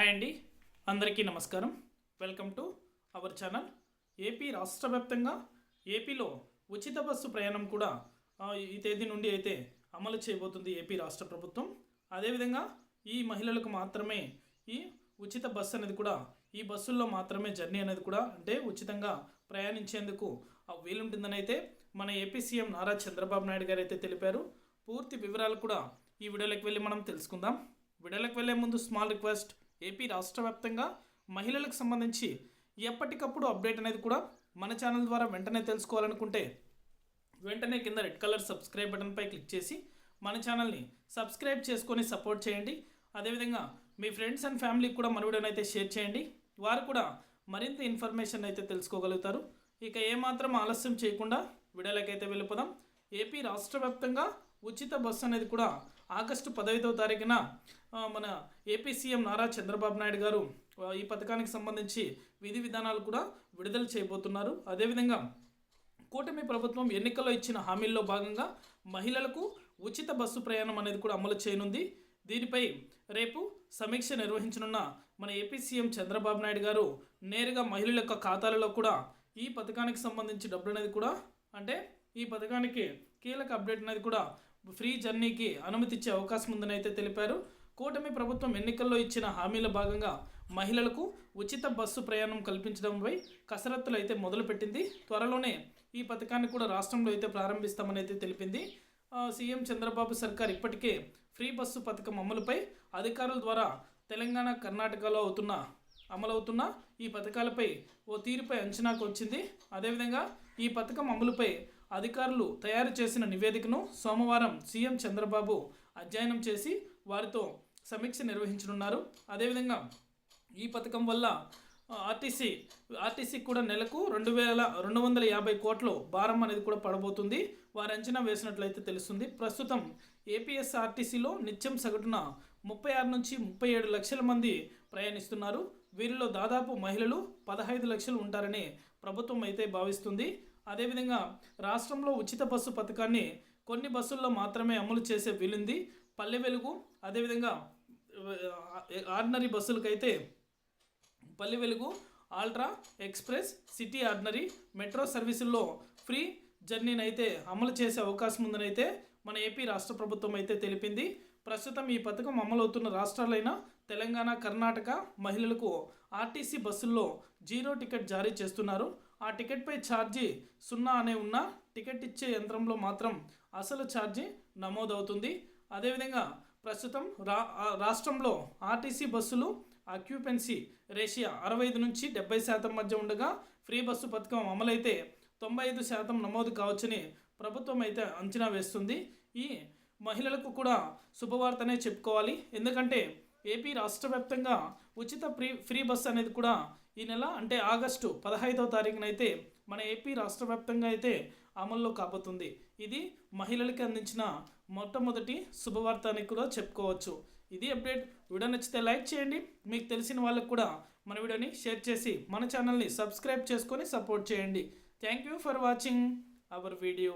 Hi అండి. అందరికీ నమస్కారం. Welcome to our channel AP రాష్ట్ర వ్యాప్తంగా ఏపీలో ఉచిత బస్సు ప్రయాణం కూడా ఈ తేదీ నుండి అయితే అమలు చేయబోతుంది ఏపీ రాష్ట్ర ప్రభుత్వం. అదేవిధంగా ఈ మహిళలకు మాత్రమే ఈ ఉచిత బస్సు అనేది కూడా ఈ బస్సుల్లో మాత్రమే జర్నీ అనేది కూడా అంటే ఉచితంగా ప్రయాణించేందుకు ఆ, వీలుంటుందని అయితే మన ఏపీ సీఎం నారా చంద్రబాబు నాయుడు గారు అయితే తెలిపారు. పూర్తి వివరాలు కూడా ఈ వీడియోలోకి వెళ్ళి మనం తెలుసుకుందాం. వీడియోలోకి వెళ్ళే ముందు స్మాల్ రిక్వెస్ట్ ఏపీ రాష్ట్ర వ్యాప్తంగా మహిళలకు సంబంధించి ఎప్పటికప్పుడు అప్డేట్ అనేది కూడా మన ఛానల్ ద్వారా వెంటనే తెలుసుకోవాలనుకుంటే వెంటనే కింద రెడ్ కలర్ సబ్స్క్రైబ్ బటన్పై క్లిక్ చేసి మన ఛానల్ని సబ్స్క్రైబ్ చేసుకొని సపోర్ట్ చేయండి. అదేవిధంగా మీ ఫ్రెండ్స్ అండ్ ఫ్యామిలీకి కూడా మన వీడియోని అయితే షేర్ చేయండి. వారు కూడా మరింత ఇన్ఫర్మేషన్ అయితే తెలుసుకోగలుగుతారు. ఇక ఏమాత్రం ఆలస్యం చేయకుండా వీడియోలోకి అయితే వెళ్ళిపోదాం. ఏపీ రాష్ట్ర వ్యాప్తంగా ఉచిత బస్సు అనేది కూడా ఆగస్టు పదహైదవ తారీఖున మన ఏపీ సీఎం నారా చంద్రబాబు నాయుడు గారు ఈ పథకానికి సంబంధించి విధి విధానాలు కూడా విడుదల చేయబోతున్నారు. అదేవిధంగా కూటమి ప్రభుత్వం ఎన్నికల్లో ఇచ్చిన హామీల్లో భాగంగా మహిళలకు ఉచిత బస్సు ప్రయాణం అనేది కూడా అమలు చేయనుంది. దీనిపై రేపు సమీక్ష నిర్వహించనున్న మన ఏపీ సీఎం చంద్రబాబు నాయుడు గారు నేరుగా మహిళల యొక్క ఖాతాలలో కూడా ఈ పథకానికి సంబంధించి డబ్బులు అనేది కూడా అంటే ఈ పథకానికి కీలక అప్డేట్ అనేది కూడా ఫ్రీ జర్నీకి అనుమతి ఇచ్చే అవకాశం ఉందని అయితే తెలిపారు. కూటమి ప్రభుత్వం ఎన్నికల్లో ఇచ్చిన హామీల భాగంగా మహిళలకు ఉచిత బస్సు ప్రయాణం కల్పించడంపై కసరత్తులు అయితే మొదలుపెట్టింది. త్వరలోనే ఈ పథకాన్ని కూడా రాష్ట్రంలో అయితే ప్రారంభిస్తామని అయితే తెలిపింది సీఎం చంద్రబాబు సర్కార్ ఇప్పటికే ఫ్రీ బస్సు పథకం అమలుపై అధికారుల ద్వారా తెలంగాణ కర్ణాటకలో అవుతున్న అమలవుతున్న ఈ పథకాలపై ఓ తీరుపై అంచనాకు వచ్చింది. అదేవిధంగా ఈ పథకం అమలుపై అధికారులు తయారు చేసిన నివేదికను సోమవారం సీఎం చంద్రబాబు అధ్యయనం చేసి వారితో సమీక్ష నిర్వహించనున్నారు. అదేవిధంగా ఈ పథకం వల్ల ఆర్టీసీ ఆర్టీసీ ఆర్టీసీకి కూడా నెలకు రెండు వేల రెండు వందల యాభై కోట్లు భారం అనేది కూడా పడబోతుంది. వారు అంచనా వేసినట్లయితే తెలుస్తుంది. ప్రస్తుతం ఏపీఎస్ఆర్టీసీలో నిత్యం సగటున ముప్పై ఆరు నుంచి ముప్పై ఏడు లక్షల మంది ప్రయాణిస్తున్నారు. వీరిలో దాదాపు మహిళలు పదహైదు లక్షలు ఉంటారని ప్రభుత్వం అయితే భావిస్తుంది. అదేవిధంగా రాష్ట్రంలో ఉచిత బస్సు పథకాన్ని కొన్ని బస్సుల్లో మాత్రమే అమలు చేసే వీలుంది. పల్లె వెలుగు అదేవిధంగా ordinary బస్సులకైతే Palle Velugu ultra express city ordinary metro సర్వీసుల్లో free జర్నీని అయితే అమలు చేసే అవకాశం ఉందని అయితే మన ఏపీ రాష్ట్ర ప్రభుత్వం అయితే తెలిపింది. ప్రస్తుతం ఈ పథకం అమలవుతున్న రాష్ట్రాలైన తెలంగాణ కర్ణాటక మహిళలకు ఆర్టీసీ బస్సుల్లో జీరో టికెట్ జారీ చేస్తున్నారు. ఆ టికెట్పై ఛార్జీ సున్నా అనే ఉన్న టికెట్ ఇచ్చే యంత్రంలో మాత్రం అసలు ఛార్జీ నమోదవుతుంది. అదేవిధంగా ప్రస్తుతం రా రాష్ట్రంలో ఆర్టీసీ బస్సులు ఆక్యుపెన్సీ రేషియా అరవై ఐదు నుంచి డెబ్బై శాతం మధ్య ఉండగా ఫ్రీ బస్సు పథకం అమలైతే తొంభై ఐదు శాతం నమోదు కావచ్చని ప్రభుత్వం అయితే అంచనా వేస్తుంది. ఈ మహిళలకు కూడా శుభవార్తనే చెప్పుకోవాలి. ఎందుకంటే ఏపీ రాష్ట్ర వ్యాప్తంగా ఉచిత ఫ్రీ ఫ్రీ బస్ అనేది కూడా ఈ నెల అంటే ఆగస్టు పదహైదవ తారీఖున అయితే మన ఏపీ రాష్ట్ర వ్యాప్తంగా అయితే అమల్లో కాబోతుంది. ఇది మహిళలకి అందించిన మొట్టమొదటి శుభవార్త అని కూడా చెప్పుకోవచ్చు. ఇది అప్డేట్. వీడియో నచ్చితే లైక్ చేయండి. మీకు తెలిసిన వాళ్ళకు కూడా మన వీడియోని షేర్ చేసి మన ఛానల్ని సబ్స్క్రైబ్ చేసుకొని సపోర్ట్ చేయండి. Thank you for watching our video.